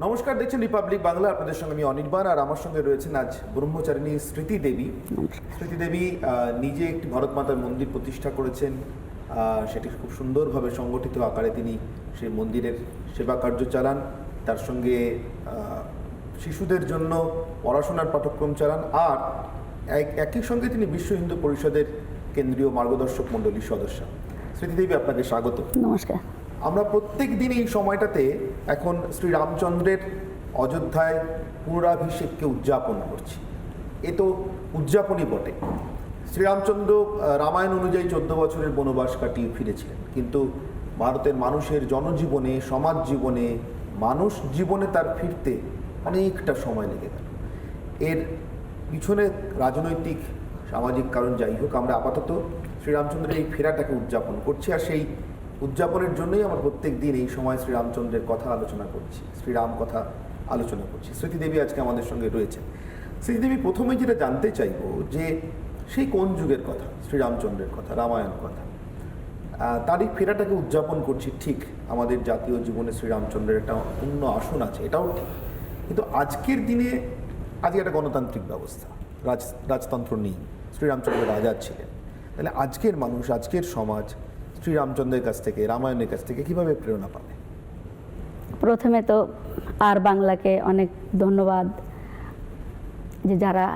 নমস্কার দেখছেন রিপাবলিক বাংলা আপনাদের সঙ্গে আমি অনির্বাণ আর আমার সঙ্গে রয়েছেন আজ ব্রহ্মচারিণী স্মৃতি দেবী। স্মৃতি দেবী নিজে একটি ভারত মাতার মন্দির প্রতিষ্ঠা করেছেন। সেটি খুব সুন্দরভাবে সংগঠিত আকারে তিনি সেই মন্দিরের সেবা কার্য চালান। তার সঙ্গে শিশুদের জন্য পড়াশোনার পাঠ্যক্রম চালান। আর এক- একই সঙ্গে তিনি বিশ্ব হিন্দু পরিষদের কেন্দ্রীয় মার্গদর্শক মণ্ডলীর সদস্য। স্মৃতি দেবী আপনাকে স্বাগত। নমস্কার। আমরা প্রত্যেক দিন এই সময়টাতে এখন শ্রী রামচন্দ্রের অযোধ্যায় পুনরাভিষেককে উদযাপন করছি। এ তো উদযাপনই বটে। শ্রীরামচন্দ্র রামায়ণ অনুযায়ী চোদ্দ বছরের বনবাস কাটিয়ে ফিরেছিলেন। কিন্তু ভারতের মানুষের জনজীবনে, সমাজ জীবনে, মানুষ জীবনে তার ফিরতে অনেকটা সময় লেগে গেল। এর পিছনে রাজনৈতিক, সামাজিক কারণ যাই হোক, আমরা আপাতত শ্রীরামচন্দ্রের এই ফেরাটাকে উদযাপন করছি আর সেই উদযাপনের জন্যই আমরা প্রত্যেক দিন এই সময় শ্রীরামচন্দ্রের কথা আলোচনা করছি, শ্রীরাম কথা আলোচনা করছি। স্মৃতিদেবী আজকে আমাদের সঙ্গে রয়েছে স্মৃতিদেবী, প্রথমে যেটা জানতে চাইব যে সেই কোন যুগের কথা? শ্রীরামচন্দ্রের কথা রামায়ণ কথা। তারই ফেরাটাকে উদযাপন করছি ঠিক আমাদের জাতীয় জীবনে শ্রীরামচন্দ্রের একটা অন্য আসন আছে, এটাও ঠিক। কিন্তু আজকের দিনে আজকে একটা গণতান্ত্রিক ব্যবস্থা, রাজ, রাজতন্ত্র নেই, শ্রীরামচন্দ্র রাজা ছিলেন। তাহলে আজকের মানুষ, আজকের সমাজ শ্রীরামচন্দ্রের কাছ থেকে, রামায়ণের কাছ থেকে কীভাবে প্রেরণা পাবে? প্রথমে তো আর বাংলাকে অনেক ধন্যবাদ যে যারা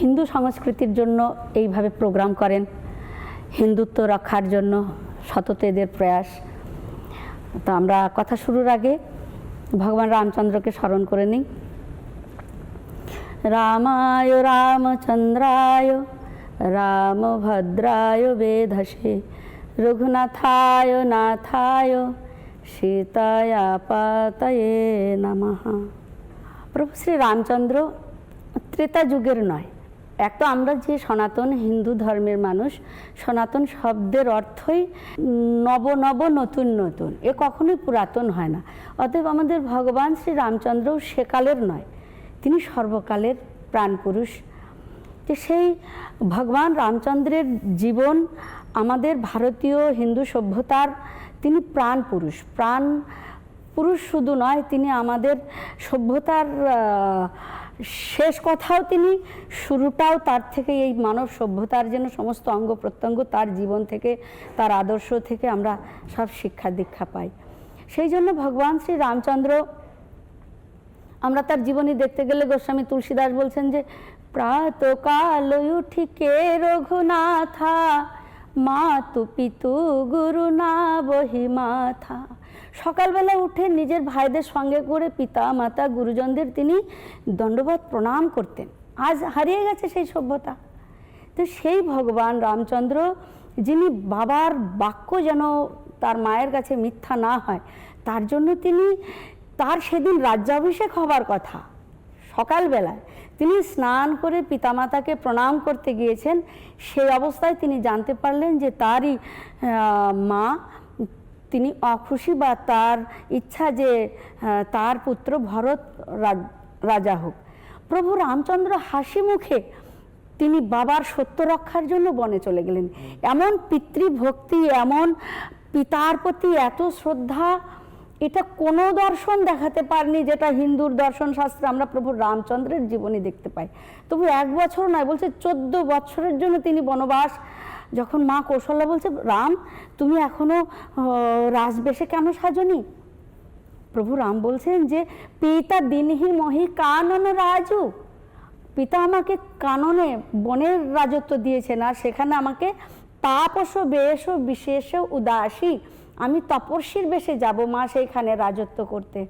হিন্দু সংস্কৃতির জন্য এইভাবে প্রোগ্রাম করেন, হিন্দুত্ব রক্ষার জন্য সতত এদের প্রয়াস। তো আমরা কথা শুরুর আগে ভগবান রামচন্দ্রকে স্মরণ করে নিই। রামায় রামচন্দ্রায়, রামভদ্রায় বেধসে। রঘুনাথায় নাথায় সীতায়া পাতয়ে নমঃ প্রভু শ্রী রামচন্দ্র ত্রেতা যুগের নয় এক তো আমরা যে সনাতন হিন্দু ধর্মের মানুষ, সনাতন শব্দের অর্থই নব নব নতুন নতুন, এ কখনোই পুরাতন হয় না। অতএব আমাদের ভগবান শ্রী রামচন্দ্রও সেকালের নয়, তিনি সর্বকালের প্রাণপুরুষ। যে সেই ভগবান রামচন্দ্রের জীবন আমাদের ভারতীয় হিন্দু সভ্যতার তিনি প্রাণ পুরুষ। প্রাণ পুরুষ শুধু নয়, তিনি আমাদের সভ্যতার শেষ কথাও তিনি, শুরুটাও তার থেকে এই মানব সভ্যতার যেন সমস্ত অঙ্গ প্রত্যঙ্গ তার জীবন থেকে, তার আদর্শ থেকে আমরা সব শিক্ষা দীক্ষা পাই। সেই জন্য ভগবান শ্রী রামচন্দ্র, আমরা তার জীবনী দেখতে গেলে গোস্বামী তুলসীদাস বলছেন যে প্রাতকাল উঠিকে রঘুনাথা মাতু পিতু গুরু না বহি মাথা। সকালবেলা উঠে নিজের ভাইদের সঙ্গে করে পিতা মাতা গুরুজনদের তিনি দণ্ডবত প্রণাম করতেন। আজ হারিয়ে গেছে সেই সভ্যতা। তো সেই ভগবান রামচন্দ্র, যিনি বাবার বাক্য যেন তার মায়ের কাছে মিথ্যা না হয়, তার জন্য তিনি তার সেদিন রাজ্যাভিষেক হবার কথা সকালবেলায় তিনি স্নান করে পিতামাতাকে প্রণাম করতে গিয়েছেন। সেই অবস্থায় তিনি জানতে পারলেন যে তারই মা তিনি অখুশি বা তার ইচ্ছা যে তার পুত্র ভরত রাজা হোক। প্রভু রামচন্দ্র হাসি মুখে তিনি বাবার সত্য রক্ষার জন্য বনে চলে গেলেন। এমন পিতৃভক্তি, এমন পিতার প্রতি এত শ্রদ্ধা এটা কোনো দর্শন দেখাতে পারেনি যেটা হিন্দুর দর্শন শাস্ত্রে আমরা প্রভু রামচন্দ্রের জীবনী দেখতে পাই। তবু এক বছর নয় বলছে চোদ্দ বছরের জন্য তিনি বনবাস। যখন মা কৌশল্যা বলছে রাম তুমি এখনও আহ, রাজবেশে কেন সাজনি? প্রভু রাম বলছেন যে পিতা দিনহি মহি কানন রাজু। পিতা আমাকে কাননে বনের রাজত্ব দিয়েছেন আর সেখানে আমাকে তাপস বেশ বিশেষ উদাসী। আমি তপস্বীর বেশে যাব মা সেইখানে রাজত্ব করতে।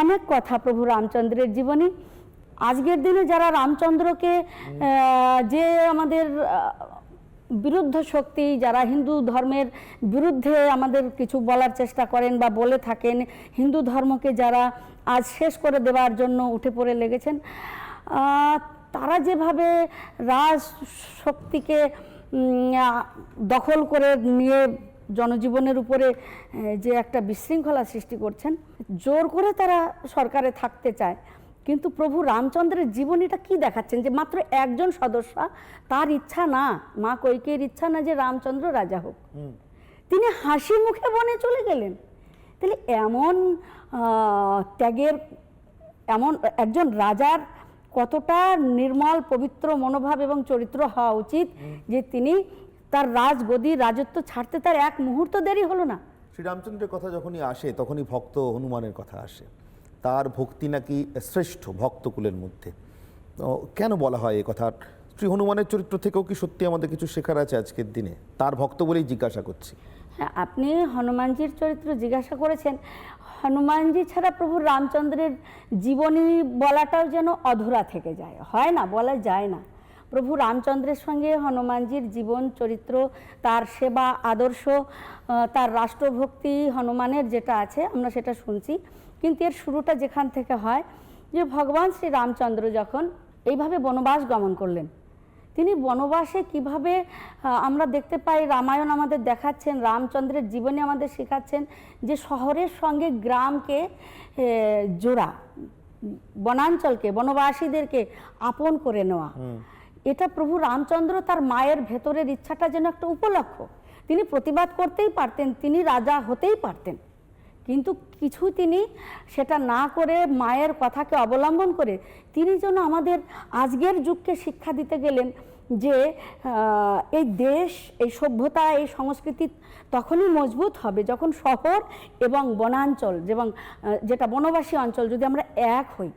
অনেক কথা প্রভু রামচন্দ্রের জীবনী। আজকের দিনে যারা রামচন্দ্রকে যে আমাদের বিরুদ্ধ শক্তি যারা হিন্দু ধর্মের বিরুদ্ধে আমাদের কিছু বলার চেষ্টা করেন বা বলে থাকেন হিন্দু ধর্মকে যারা আজ শেষ করে দেওয়ার জন্য উঠে পড়ে লেগেছেন তারা যেভাবে রাজ শক্তিকে দখল করে নিয়ে জনজীবনের উপরে যে একটা বিশৃঙ্খলা সৃষ্টি করছেন জোর করে তারা সরকারে থাকতে চায়। কিন্তু প্রভু রামচন্দ্রের জীবনীটা কি দেখাচ্ছেন? যে মাত্র একজন সদস্য তার ইচ্ছা না মা কৈকের ইচ্ছা না যে রামচন্দ্র রাজা হোক। তিনি হাসি মুখে বনে চলে গেলেন। তাহলে এমন ত্যাগের এমন একজন রাজার কতটা নির্মল পবিত্র মনোভাব এবং চরিত্র হওয়া উচিত যে তিনি তার রাজগদি রাজত্ব ছাড়তে তার এক মুহূর্ত দেরি হলো না। শ্রীরামচন্দ্রের কথা যখনই আসে তখনই ভক্ত হনুমানের কথা আসে। তার ভক্তি নাকি শ্রেষ্ঠ ভক্তকুলের মধ্যে। তো কেন বলা হয় এ কথা? শ্রী হনুমানের চরিত্র থেকেও কি সত্যি আমাদের কিছু শেখার আছে আজকের দিনে? তার ভক্ত বলেই জিজ্ঞাসা করছি। হ্যাঁ আপনি হনুমানজির চরিত্র জিজ্ঞাসা করেছেন। হনুমানজি ছাড়া প্রভু রামচন্দ্রের জীবনী বলাটাও যেন অধুরা থেকে যায়। হয় না বলা যায় না। প্রভু রামচন্দ্রের সঙ্গে হনুমানজির জীবন চরিত্র, তার সেবা, আদর্শ তার রাষ্ট্রভক্তি হনুমানের যেটা আছে, আমরা সেটা শুনছি। কিন্তু এর শুরুটা যেখান থেকে হয়, যে ভগবান শ্রী রামচন্দ্র যখন এইভাবে বনবাস গমন করলেন, তিনি বনবাসে কীভাবে আমরা দেখতে পাই রামায়ণ আমাদের দেখাচ্ছেন, রামচন্দ্রের জীবনে আমাদের শেখাচ্ছেন, যে শহরের সঙ্গে গ্রামকে জোড়া, বনাঞ্চলকে, বনবাসীদেরকে আপন করে নেওয়া। এটা প্রভু রামচন্দ্র তার মায়ের ভেতরের ইচ্ছাটা যেন একটা উপলক্ষ। তিনি প্রতিবাদ করতেই পারতেন, তিনি রাজা হতেই পারতেন। কিন্তু কিছু তিনি সেটা না করে মায়ের কথাকে অবলম্বন করে তিনি যেন আমাদের আজকের যুগকে শিক্ষা দিতে গেলেন যে এই দেশ, এই সভ্যতা, এই সংস্কৃতি তখনই মজবুত হবে যখন শহর এবং বনাঞ্চল, এবং যেটা বনবাসী অঞ্চল যদি আমরা এক হই।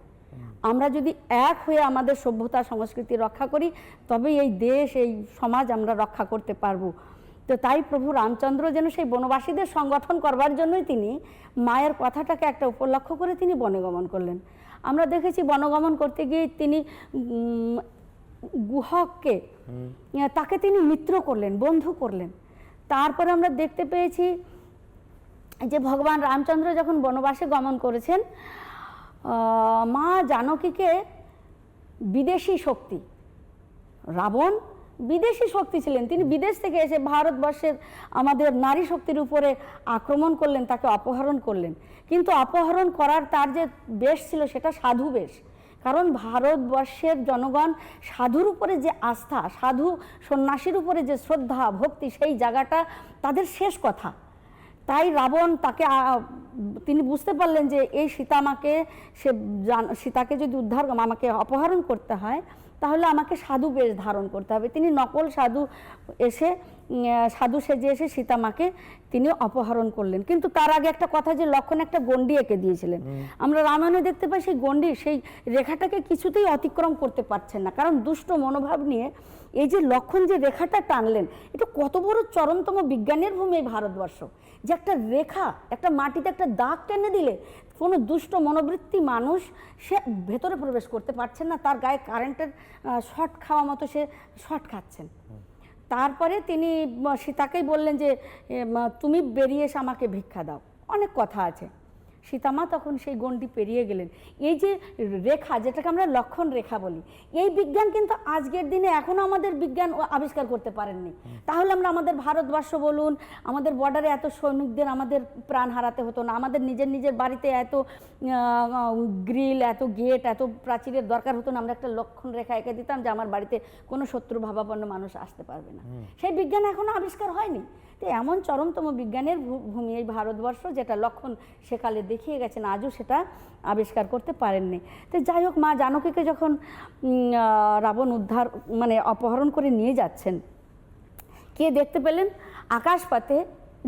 আমরা যদি এক হয়ে আমাদের সভ্যতা সংস্কৃতি রক্ষা করি তবে এই দেশ এই সমাজ আমরা রক্ষা করতে পারব। তো তাই প্রভু রামচন্দ্র যেন সেই বনবাসীদের সংগঠন করবার জন্যই তিনি মায়ের কথাটাকে একটা উপলক্ষ করে তিনি বনগমন করলেন। আমরা দেখেছি বনগমন করতে গিয়ে তিনি গুহককে তাকে তিনি মিত্র করলেন বন্ধু করলেন। তারপরে আমরা দেখতে পেয়েছি যে ভগবান রামচন্দ্র যখন বনবাসে গমন করেছেন মা জানকীকে বিদেশি শক্তি, রাবণ বিদেশি শক্তি ছিলেন। তিনি বিদেশ থেকে এসে ভারতবর্ষের আমাদের নারী শক্তির উপরে আক্রমণ করলেন, তাকে অপহরণ করলেন। কিন্তু অপহরণ করার তার যে বেশ ছিল, সেটা সাধু বেশ। কারণ ভারতবর্ষের জনগণ সাধুর উপরে যে আস্থা, সাধু সন্ন্যাসীর উপরে যে শ্রদ্ধা, ভক্তি, সেই জায়গাটা তাদের শেষ কথা। তাই রাবণ তাকে তিনি বুঝতে পারলেন যে এই সীতা সীতামাকে সে সীতাকে যদি উদ্ধার, আমাকে অপহরণ করতে হয় তাহলে আমাকে সাধু বেশ ধারণ করতে হবে। তিনি নকল সাধু এসে সাধু সেজে এসে সীতামাকে তিনি অপহরণ করলেন। কিন্তু তার আগে একটা কথা যে লক্ষণ একটা গণ্ডি এঁকে দিয়েছিলেন। আমরা রামায়ণে দেখতে পাই সেই গণ্ডি সেই রেখাটাকে কিছুতেই অতিক্রম করতে পারছেন না। কারণ দুষ্ট মনোভাব নিয়ে এই যে লক্ষণ যে রেখাটা টানলেন এটা কত বড় চরমতম বিজ্ঞানের ভূমি ভারতবর্ষ। যে একটা রেখা একটা মাটিতে একটা দাগ টেনে দিলে কোনো দুষ্ট মনোবৃত্তি মানুষ সে ভেতরে প্রবেশ করতে পারছেন না, তার গায়ে কারেন্টের শর্ট খাওয়া মতো সে শর্ট খাচ্ছেন। তারপরে তিনি সীতাকেই বললেন যে তুমি বেরিয়ে এসে আমাকে ভিক্ষা দাও। অনেক কথা আছে। সীতামা তখন সেই গণ্ডি পেরিয়ে গেলেন। এই যে রেখা যেটাকে আমরা লক্ষণ রেখা বলি এই বিজ্ঞান কিন্তু আজকের দিনে এখনও আমাদের বিজ্ঞান আবিষ্কার করতে পারেননি। তাহলে আমরা আমাদের ভারতবর্ষ বলুন আমাদের বর্ডারে এত সৈনিকদের আমাদের প্রাণ হারাতে হতো না আমাদের নিজের নিজের বাড়িতে এত গ্রিল এত গেট এত প্রাচীরের দরকার হতো না আমরা একটা লক্ষণ রেখা এঁকে দিতাম যে আমার বাড়িতে কোনো শত্রু ভাবাপন্ন মানুষ আসতে পারবে না। সেই বিজ্ঞান এখনও আবিষ্কার হয়নি। তো এমন চরমতম বিজ্ঞানের ভূমি এই ভারতবর্ষ যেটা লক্ষণ সেকালে দেখিয়ে গেছেন, আজও সেটা আবিষ্কার করতে পারেননি। তো যাই হোক, মা জানকীকে যখন রাবণ উদ্ধার মানে অপহরণ করে নিয়ে যাচ্ছেন, কে দেখতে পেলেন? আকাশপাতে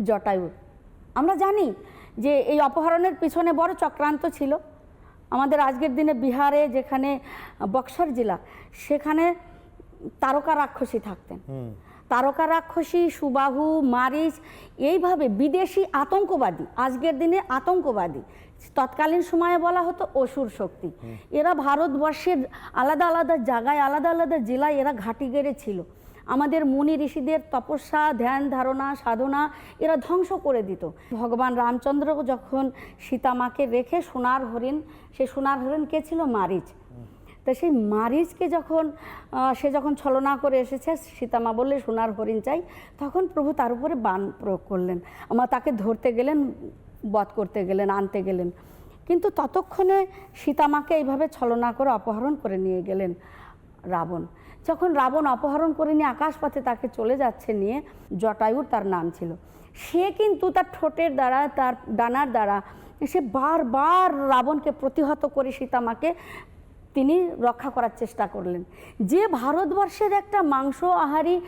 জটায়ু আমরা জানি যে এই অপহরণের পিছনে বড় চক্রান্ত ছিল। আমাদের আজকের দিনে বিহারে যেখানে বক্সর জেলা, সেখানে তারকা রাক্ষসী থাকতেন। তারকা রাক্ষসী, সুবাহু, মারিচ, এইভাবে বিদেশি আতঙ্কবাদী, আজকের দিনে আতঙ্কবাদী, তৎকালীন সময়ে বলা হতো অসুর শক্তি। এরা ভারতবর্ষের আলাদা আলাদা জায়গায়, আলাদা আলাদা জেলায় এরা ঘাঁটি গেড়ে ছিল। আমাদের মুনি ঋষিদের তপস্যা, ধ্যান, ধারণা, সাধনা এরা ধ্বংস করে দিত। ভগবান রামচন্দ্র যখন সীতামাকে রেখে সোনার হরিণ, সে সোনার হরিণ কে ছিল? মারিচ। তা সেই মারিচকে যখন সে যখন ছলনা করে এসেছে, সীতামা বললে, সোনার হরিণ চাই। তখন প্রভু তার উপরে বান প্রয়োগ করলেন। আমার তাকে ধরতে গেলেন, বধ করতে গেলেন, আনতে গেলেন। কিন্তু ততক্ষণে সীতামাকে এইভাবে ছলনা করে অপহরণ করে নিয়ে গেলেন রাবণ। যখন রাবণ অপহরণ করে নিয়ে আকাশপথে তাকে চলে যাচ্ছে নিয়ে জটায়ুর তার নাম ছিল। সে কিন্তু তার ঠোঁটের দ্বারা, তার ডানার দ্বারা, সে বারবার রাবণকে প্রতিহত করে সীতামাকে তিনি রক্ষা করার চেষ্টা করলেন। যে ভারতবর্ষের একটা মাংস আহারী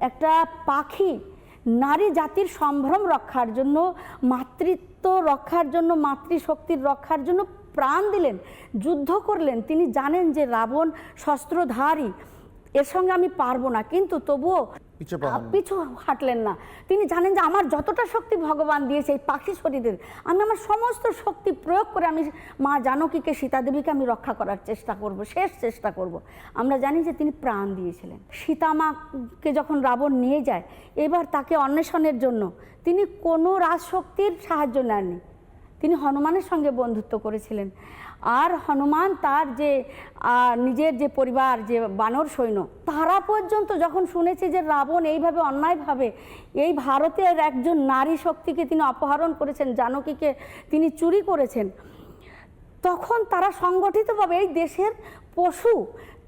একটা পাখি, নারী জাতির সম্ভ্রম রক্ষার জন্য, মাতৃত্ব রক্ষার জন্য, মাতৃশক্তির রক্ষার জন্য প্রাণ দিলেন, যুদ্ধ করলেন। তিনি জানেন যে রাবণ, শস্ত্রধারী, এর সঙ্গে আমি পারব না। কিন্তু তবুও পিছু। হাঁটলেন না। তিনি জানেন যে আমার যতটা শক্তি ভগবান দিয়েছে এই পাখি শরীরের, আমি আমার সমস্ত শক্তি প্রয়োগ করে আমি মা জানকীকে, সীতাদেবীকে আমি রক্ষা করার চেষ্টা করব, শেষ চেষ্টা করব। আমরা জানি যে তিনি প্রাণ দিয়েছিলেন। সীতামাকে যখন রাবণ নিয়ে যায়, এবার তাকে অন্বেষণের জন্য তিনি কোনো রাজশক্তির সাহায্য নেননি। তিনি হনুমানের সঙ্গে বন্ধুত্ব করেছিলেন। আর হনুমান তার যে নিজের যে পরিবার, যে বানর সৈন্য, তারা পর্যন্ত যখন শুনেছে যে রাবণ এইভাবে অন্যায়ভাবে এই ভারতের একজন নারী শক্তিকে তিনি অপহরণ করেছেন, জানকীকে তিনি চুরি করেছেন, তখন তারা সংগঠিতভাবে, এই দেশের পশু,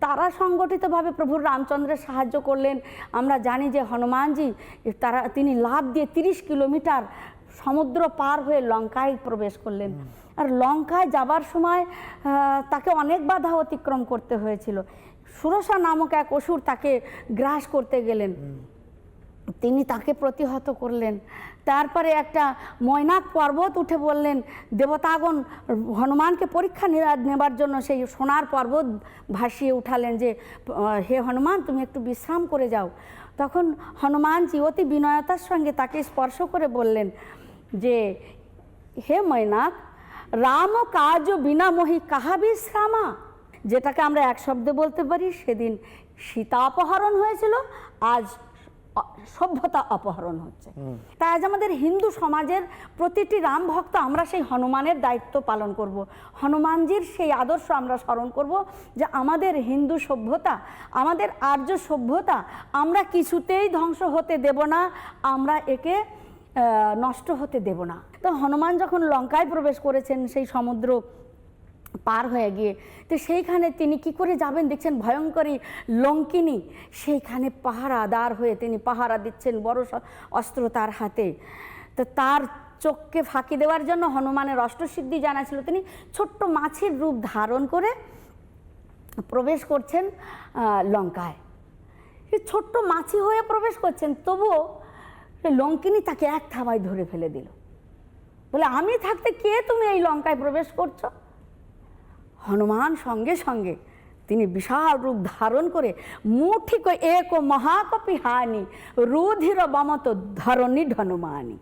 তারা সংগঠিতভাবে প্রভুর রামচন্দ্রের সাহায্য করলেন। আমরা জানি যে হনুমানজি, তারা, তিনি লাভ দিয়ে তিরিশ কিলোমিটার সমুদ্র পার হয়ে লঙ্কায় প্রবেশ করলেন। আর লঙ্কায় যাবার সময় তাকে অনেক বাধা অতিক্রম করতে হয়েছিল। সুরসা নামক এক অসুর তাকে গ্রাস করতে গেলেন। তিনি তাকে প্রতিহত করলেন। তারপরে একটা ময়নাক পর্বত উঠে বললেন, দেবতাগণ, হনুমানকে পরীক্ষা নেবার জন্য সেই সোনার পর্বত ভাসিয়ে উঠালেন যে হে হনুমান, তুমি একটু বিশ্রাম করে যাও। তখন হনুমানজি অতি বিনয়তার সঙ্গে তাকে স্পর্শ করে বললেন যে, হে ময়নাথ রাম কাজ বিনা মোহি কাহা বিশ্রামা? যেটাকে আমরা এক শব্দে বলতে পারি, সেদিন সীতা অপহরণ হয়েছিল, আজ সভ্যতা অপহরণ হচ্ছে। তাই আজ আমাদের হিন্দু সমাজের প্রতিটি রাম ভক্ত আমরা সেই হনুমানের দায়িত্ব পালন করব। হনুমানজির সেই আদর্শ আমরা স্মরণ করব যে আমাদের হিন্দু সভ্যতা আমাদের আর্য সভ্যতা আমরা কিছুতেই ধ্বংস হতে দেব না আমরা একে নষ্ট হতে দেব না। তো হনুমান যখন লঙ্কায় প্রবেশ করেছেন সেই সমুদ্র পার হয়ে গিয়ে। তো সেইখানে তিনি কি করে যাবেন দেখছেন ভয়ঙ্করী লঙ্কিনী, সেইখানে পাহারাদার হয়ে তিনি পাহারা দিচ্ছেন বড় অস্ত্র তার হাতে। তো তার চোখকে ফাঁকি দেওয়ার জন্য হনুমানের অষ্টসিদ্ধি জানা ছিল তিনি। ছোট্ট মাছের রূপ ধারণ করে প্রবেশ করছেন লঙ্কায়। ছোট্ট মাছি হয়ে প্রবেশ করছেন, তবুও লঙ্কিনী তাকে এক থাবায় ধরে ফেলে দিল। বলে, আমি থাকতে কে তুমি এই লঙ্কায় প্রবেশ করছ? হনুমান সঙ্গে সঙ্গে তিনি বিশাল রূপ ধারণ করে মুঠিক এক মহাকপি হানি, রুধির বমত ধরণী ধনুমানি।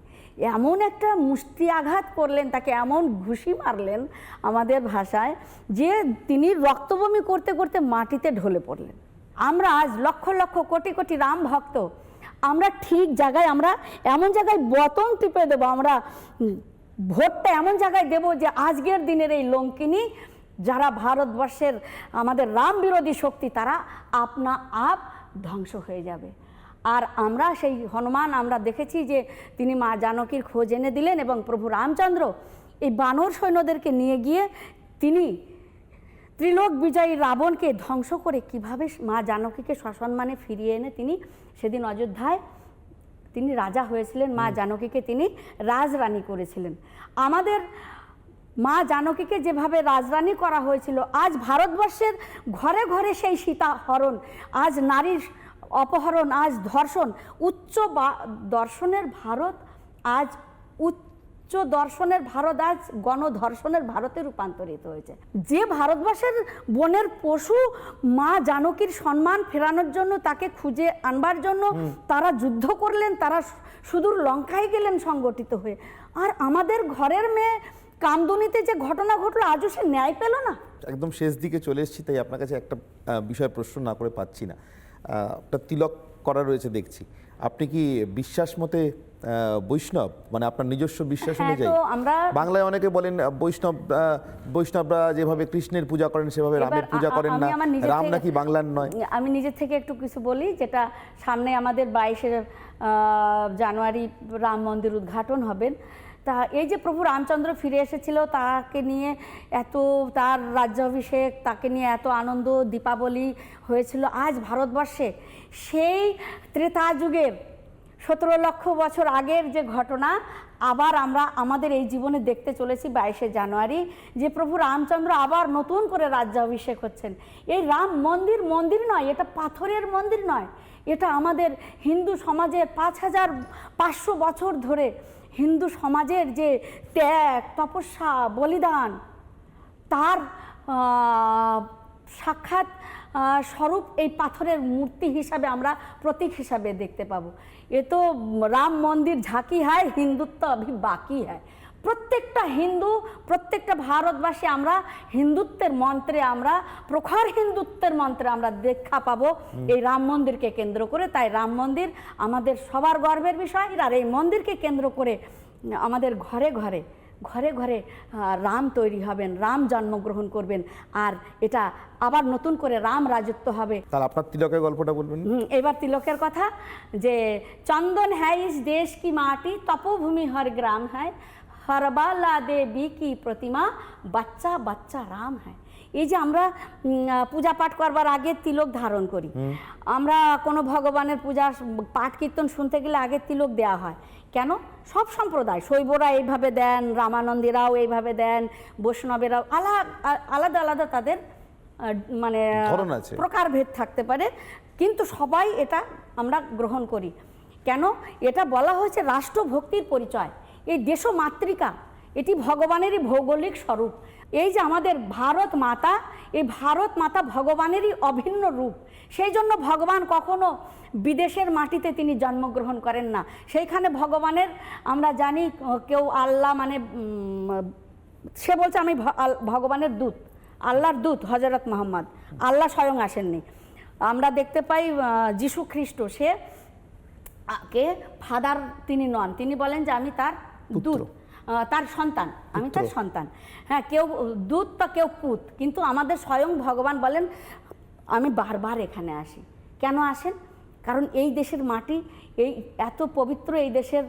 এমন একটা মুষ্টি আঘাত করলেন, তাকে এমন ঘুষি মারলেন আমাদের ভাষায় যে তিনি রক্তবমি করতে করতে মাটিতে ঢলে পড়লেন। আমরা আজ লক্ষ লক্ষ কোটি কোটি রাম ভক্ত, আমরা ঠিক জায়গায় আমরা এমন জায়গায় বতন টিপে দেবো, আমরা ভোটটা এমন জায়গায় দেব যে আজকের দিনের এই লঙ্কিনী যারা ভারতবর্ষের আমাদের রাম বিরোধী শক্তি তারা আপনা আপ ধ্বংস হয়ে যাবে। আর আমরা সেই হনুমান আমরা দেখেছি যে তিনি মা জানকীর খোঁজ এনে দিলেন এবং প্রভু রামচন্দ্র এই বানর সৈন্যদেরকে নিয়ে গিয়ে তিনি ত্রিলোক বিজয়ী রাবণকে ধ্বংস করে কীভাবে মা জানকীকে সসম্মানে ফিরিয়ে এনে তিনি সেদিন অযোধ্যায় তিনি রাজা হয়েছিলেন। মা জানকীকে তিনি রাজরানী করেছিলেন। আমাদের মা জানকীকে যেভাবে রাজরানী করা হয়েছিল আজ ভারতবর্ষের ঘরে ঘরে সেই সীতা হরণ আজ নারীর অপহরণ আজ ধর্ষণ উচ্চ বা- দর্শনের ভারত আজ উচ্চ দর্শনের ভারত আজ গণধর্ষণের ভারতে রূপান্তরিত হয়েছে। যে ভারতবর্ষের বনের পশু মা জানকীর সম্মান ফেরানোর জন্য তাকে খুঁজে আনবার জন্য তারা যুদ্ধ করলেন তারা সুদূর লঙ্কায় গেলেন সংগঠিত হয়ে। আর আমাদের ঘরের মেয়ে কামদুনিতে যে ঘটনা ঘটলো আজও সে ন্যায় পেল না? একদম শেষ দিকে চলে এসেছি তাই আপনার কাছে একটা বিষয় প্রশ্ন না করে পাচ্ছি না। একটা তিলক করা রয়েছে দেখছি। আপনি কি বিশ্বাস মতে বৈষ্ণব? মানে আপনার নিজস্ব বিশ্বাস হ্যাঁ, অনুযায়ী? বাংলায় অনেকে বলেন বৈষ্ণব বৈষ্ণবরা যেভাবে কৃষ্ণের পূজা করেন সেভাবে রামের পূজা করেন না। রাম নাকি বাংলার নয়? আমি নিজের থেকে একটু কিছু বলি যেটা সামনে আমাদের বাইশে জানুয়ারি রাম মন্দির উদ্ঘাটন হবেন। তা এই যে প্রভু রামচন্দ্র ফিরে এসেছিল, তাকে নিয়ে এত, তার রাজ্যাভিষেক, তাকে নিয়ে এত আনন্দ, দীপাবলি হয়েছিল আজ ভারতবর্ষে। সেই ত্রেতা যুগের সতেরো লক্ষ বছর আগের যে ঘটনা, আবার আমরা আমাদের এই জীবনে দেখতে চলেছি বাইশে জানুয়ারি, যে প্রভু রামচন্দ্র আবার নতুন করে রাজ্যাভিষেক হচ্ছেন। এই রাম মন্দির মন্দির নয়, এটা পাথরের মন্দির নয়, এটা আমাদের হিন্দু সমাজের পাঁচ হাজার পাঁচশো বছর ধরে হিন্দু সমাজের যে ত্যাগ, তপস্যা, বলিদান, তার সাক্ষাৎ স্বরূপ এই পাথরের মূর্তি হিসাবে আমরা প্রতীক হিসাবে দেখতে পাবো। এ তো রাম মন্দির ঝাঁকি হয়, হিন্দুত্ব অভি বাকি হয়। প্রত্যেকটা হিন্দু প্রত্যেকটা ভারতবাসী আমরা হিন্দুত্বের মন্ত্রে আমরা প্রখর হিন্দুত্বের মন্ত্রে আমরা দেখা পাবো। এই রাম মন্দিরকে কেন্দ্র করে তাই রাম মন্দির আমাদের সবার গর্বের বিষয়। আর এই মন্দিরকে কেন্দ্র করে আমাদের ঘরে ঘরে ঘরে ঘরে রাম তৈরি হবেন রাম জন্মগ্রহণ করবেন। আর এটা আবার নতুন করে রাম রাজত্ব হবে। তাহলে আপনার তিলকের গল্পটা বলবেন? এবার তিলকের কথা যে চন্দন হ্যায় ইস দেশ কি মাটি তপভূমি হর গ্রাম হ্যায়। হরবালা দেবী কি প্রতিমা বাচ্চা বাচ্চা রাম হ্যাঁ এই যে আমরা পূজা পাঠ করবার আগে তিলক ধারণ করি আমরা কোনো ভগবানের পূজা পাঠ কীর্তন শুনতে গেলে আগে তিলক দেওয়া হয় কেন সব সম্প্রদায় শৈবরা এইভাবে দেন রামানন্দীরাও এইভাবে দেন বৈষ্ণবেরাও আলাদা আলাদা আলাদা তাদের মানে। প্রকারভেদ থাকতে পারে। কিন্তু সবাই এটা আমরা গ্রহণ করি। কেন এটা বলা হয়েছে রাষ্ট্রভক্তির পরিচয়। এই দেশ মাতৃকা, এটি ভগবানেরই ভৌগোলিক স্বরূপ। এই যে আমাদের ভারত মাতা, এই ভারত মাতা ভগবানেরই অভিন্ন রূপ। সেই জন্য ভগবান কখনো বিদেশের মাটিতে তিনি জন্মগ্রহণ করেন না। সেইখানে ভগবানের, আমরা জানি, কেউ আল্লাহ মানে সে বলছে আমি ভগবানের দূত, আল্লাহর দূত হজরত মোহাম্মদ। আল্লাহ স্বয়ং আসেননি। আমরা দেখতে পাই যীশু খ্রিস্ট, সে কে, ফাদার তিনি নন। তিনি বলেন যে আমি তার আহ, তার সন্তান আমি তার সন্তান। হ্যাঁ কেউ দূত তো কেউ পুত কিন্তু আমাদের স্বয়ং ভগবান বলেন আমি বারবার এখানে আসি। কেন আসেন? কারণ এই দেশের মাটি, এই এত পবিত্র এই দেশের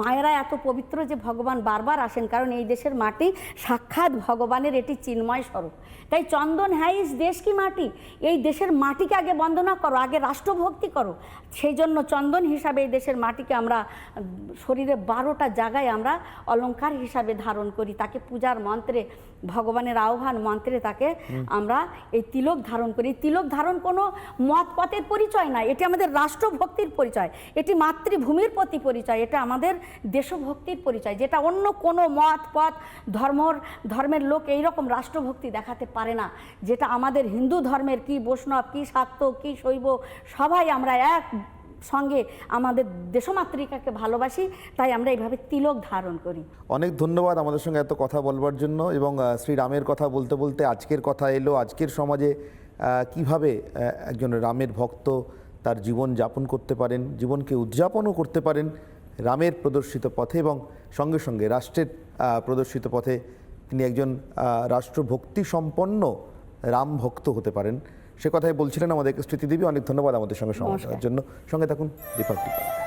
মায়েরা এত পবিত্র যে ভগবান বারবার আসেন। কারণ এই দেশের মাটি সাক্ষাৎ ভগবানের এটি চিন্ময় স্বরূপ। তাই চন্দন, হ্যাইস, দেশ কি মাটি? এই দেশের মাটিকে আগে বন্দনা করো, আগে রাষ্ট্রভক্তি করো। সেই জন্য চন্দন হিসাবে এই দেশের মাটিকে আমরা, শরীরে বারোটা জায়গায় আমরা অলংকার হিসাবে ধারণ করি। তাকে পূজার মন্ত্রে ভগবানের আহ্বান মন্ত্রে তাকে আমরা এই তিলক ধারণ করি। তিলক ধারণ কোনো মত পথের পরিচয় নয় এটি আমাদের রাষ্ট্রভক্তির পরিচয় এটি মাতৃভূমির প্রতি পরিচয় এটা আমাদের দেশভক্তির পরিচয় যেটা অন্য কোনো মত পথ ধর্মর ধর্মের লোক এই রকম রাষ্ট্রভক্তি দেখাতে পারে না যেটা আমাদের হিন্দু ধর্মের কি বৈষ্ণব কি শাক্ত কি শৈব সবাই আমরা এক সঙ্গে আমাদের দেশমাতৃকাকে ভালোবাসি, তাই আমরা এইভাবে তিলক ধারণ করি। অনেক ধন্যবাদ আমাদের সঙ্গে এত কথা বলবার জন্য এবং শ্রীরামের কথা বলতে বলতে আজকের কথা এলো। আজকের সমাজে কীভাবে একজন রামের ভক্ত তার জীবন যাপন করতে পারেন, জীবনকে উদযাপনও করতে পারেন রামের প্রদর্শিত পথে এবং সঙ্গে সঙ্গে রাষ্ট্রের প্রদর্শিত পথে তিনি একজন রাষ্ট্রভক্তি সম্পন্ন রাম ভক্ত হতে পারেন। সে কথাই বলছিলেন আমাদেরকে স্মৃতি দেবী অনেক ধন্যবাদ আমাদের সঙ্গে সময় জন্য। সঙ্গে থাকুন রিপাবলিক